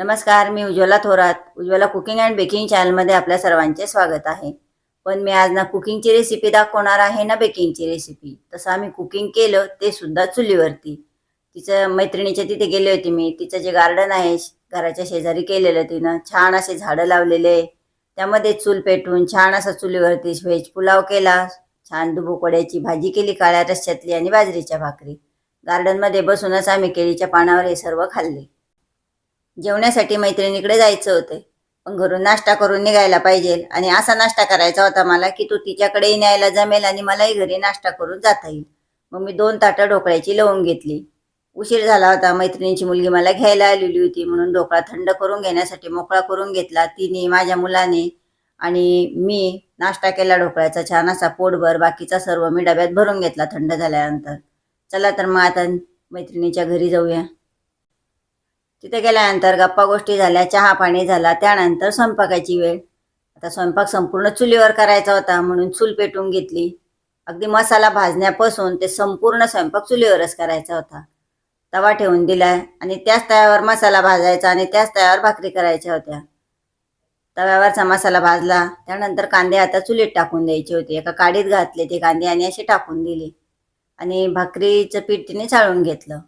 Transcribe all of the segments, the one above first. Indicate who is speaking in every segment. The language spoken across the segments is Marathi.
Speaker 1: नमस्कार मी Ujjwala Thorat. Ujjwala cooking and baking चॅनलमध्ये आपल्या सर्वांचे स्वागत आहे. पण मी आज ना कुकिंगची रेसिपी दाखवणार आहे ना बेकिंगची रेसिपी तसं आम्ही कुकिंग केलं ते सुद्धा चुलीवरती. तिचं मैत्रिणीच्या तिथे गेले होते मी. तिचं जे गार्डन आहे श- घराच्या शेजारी केलेलं तिनं. छान असे झाडं लावलेले. त्यामध्ये चूल पेटवून छान असा चुलीवरती व्हेज पुलाव केला. छान दुबुकड्याची भाजी केली काळ्या रश्श्यातली आणि बाजरीच्या भाकरी. गार्डनमध्ये बसूनच आम्ही केळीच्या पानावर हे सर्व खाल्ले. जेवण्यासाठी मैत्रिणीकडे जायचं होतं. पण घरून नाश्ता करून निघायला पाहिजे आणि असा नाश्ता करायचा होता मला की तू तिच्याकडेही न्यायला जमेल आणि मलाही घरी नाश्ता करून जाता येईल. मग मी दोन ताटं ढोकळ्याची लवून घेतली. उशीर झाला होता मैत्रिणीची मुलगी मला घ्यायला आलेली होती म्हणून ढोकळा थंड करून घेण्यासाठी मोकळा करून घेतला. तिने माझ्या मुलाने आणि मी नाश्ता केला ढोकळ्याचा छान असा पोटभर बाकीचा सर्व मी डब्यात भरून घेतला थंड झाल्यानंतर. चला तर मग आता मैत्रिणीच्या घरी जाऊया. तिथे गेल्यानंतर गप्पा गोष्टी झाल्या चहा पाणी झाला त्यानंतर स्वयंपाकाची वेळ. आता स्वयंपाक संपूर्ण चुलीवर करायचा होता म्हणून चूल पेटून घेतली. अगदी मसाला भाजण्यापासून ते संपूर्ण स्वयंपाक चुलीवरच करायचा होता. तवा ठेवून दिलाय आणि त्याच तव्यावर मसाला भाजायचा आणि त्याच तव्यावर भाकरी करायच्या होत्या. तव्यावरचा मसाला भाजला त्यानंतर कांदे आता चुलीत टाकून द्यायचे होते. एका काडीत घातले ते कांदे आणि असे टाकून दिले. आणि भाकरीचं पीठ तिने चाळून घेतलं.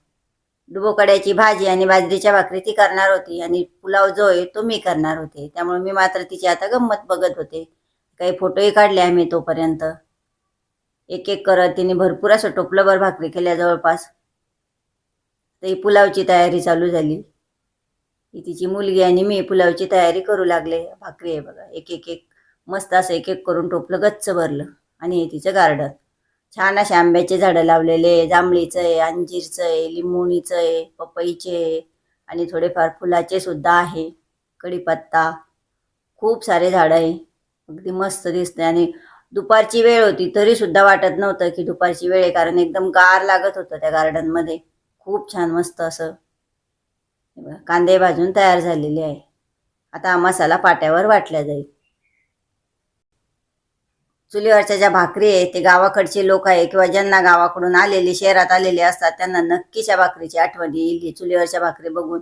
Speaker 1: डुबोकड्याची भाजी आणि बाजरीच्या भाकरी ती करणार होती आणि पुलाव जो आहे तो मी करणार होते. त्यामुळे मी मात्र तिची आता गंमत बघत होते. काही फोटोही काढले आम्ही तोपर्यंत. एक एक करत तिने भरपूर असं टोपलंभर भाकरी केल्या जवळपास. तर ही पुलावची तयारी चालू झाली. ही तिची मुलगी आणि मी पुलावची तयारी करू लागले. भाकरी आहे बघा. एक एक एक मस्त असं एक एक करून टोपलं गच्च भरलं आणि हे तिचं गार्डन. छान असे आंब्याचे झाडं लावलेले जांभळीचं आहे अंजीरचं आहे लिंबुणीचं आहे पपईचे आहे आणि थोडेफार फुलाचे सुद्धा आहे कढीपत्ता. खूप सारे झाडं आहे. अगदी मस्त दिसते आणि दुपारची वेळ होती तरी सुद्धा वाटत नव्हतं की दुपारची वेळ आहे कारण एकदम गार लागत होतं त्या गार्डनमध्ये खूप छान मस्त असं. बघा, कांदे भाजून तयार झालेले आहे. आता हा मसाला पाट्यावर वाटला जाईल. चुलीवरच्या ज्या भाकरी आहे ते गावाकडचे लोक आहे किंवा ज्यांना गावाकडून आलेले शहरात आलेले असतात त्यांना नक्कीच या भाकरीची आठवण येईल. चुलीवरच्या भाकरी बघून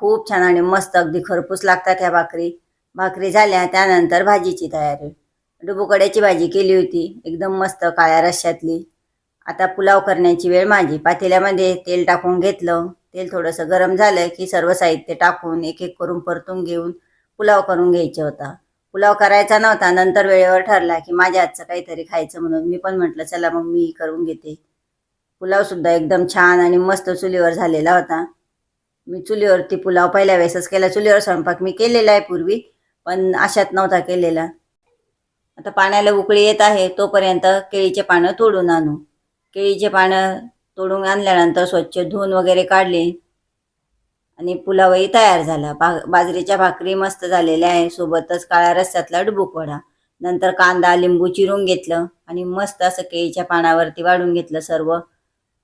Speaker 1: खूप छान आणि मस्त अगदी खरपूस लागतात ह्या भाकरी. भाकरी झाल्या त्यानंतर भाजीची तयारी. डुबुकड्याची भाजी केली होती एकदम मस्त काळ्या रश्श्यातली. आता पुलाव करण्याची वेळ माझी. पातेल्यामध्ये तेल टाकून घेतलं. तेल थोडंसं गरम झालं की सर्व साहित्य टाकून एक एक करून परतून घेऊन पुलाव करून घ्यायचा होता. पुलाव करायचा नव्हता. नंतर वेळेवर ठरला की माझ्या हातचं काहीतरी खायचं म्हणून. मी पण म्हटलं चला मग मी करून घेते. पुलाव सुद्धा एकदम छान आणि मस्त चुलीवर झालेला होता. मी चुलीवरती पुलाव पहिल्या वेळेसच केला. चुलीवर स्वयंपाक मी केलेला आहे पूर्वी पण अशात नव्हता केलेला. आता पाण्याला उकळी येत आहे तोपर्यंत केळीचे पानं तोडून आणू. केळीचे पानं तोडून आणल्यानंतर स्वच्छ धुवून वगैरे काढले. आणि पुलावही तयार झाला. बा बाजरीच्या भाकरी मस्त झालेल्या आहे सोबतच काळ्या रस्त्यातला डुबुक वडा. नंतर कांदा लिंबू चिरून घेतलं आणि मस्त असं केळीच्या पानावरती वाढून घेतलं सर्व.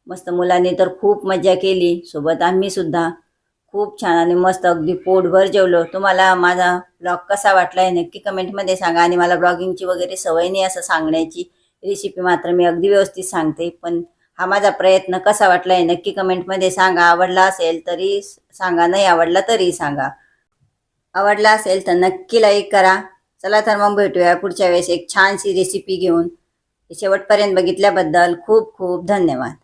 Speaker 1: मस्त मुलांनी तर खूप मजा केली. सोबत आम्ही सुद्धा. खूप छान आणि मस्त अगदी पोटभर जेवलो. तुम्हाला माझा ब्लॉग कसा वाटला आहे नक्की कमेंटमध्ये सांगा आणि मला ब्लॉगिंगची वगैरे सवय नाही असं सांगण्याची. रेसिपी मात्र मी अगदी व्यवस्थित सांगते. पण हा माझा प्रयत्न कसा वाटला आहे नक्की कमेंटमध्ये सांगा. आवडला असेल तरी सांगा नाही आवडला तरी सांगा. आवडला असेल तर नक्की लाईक करा. चला तर मग भेटूया पुढच्या वेळेस एक छानशी रेसिपी घेऊन. शेवटपर्यंत बघितल्याबद्दल खूप खूप धन्यवाद.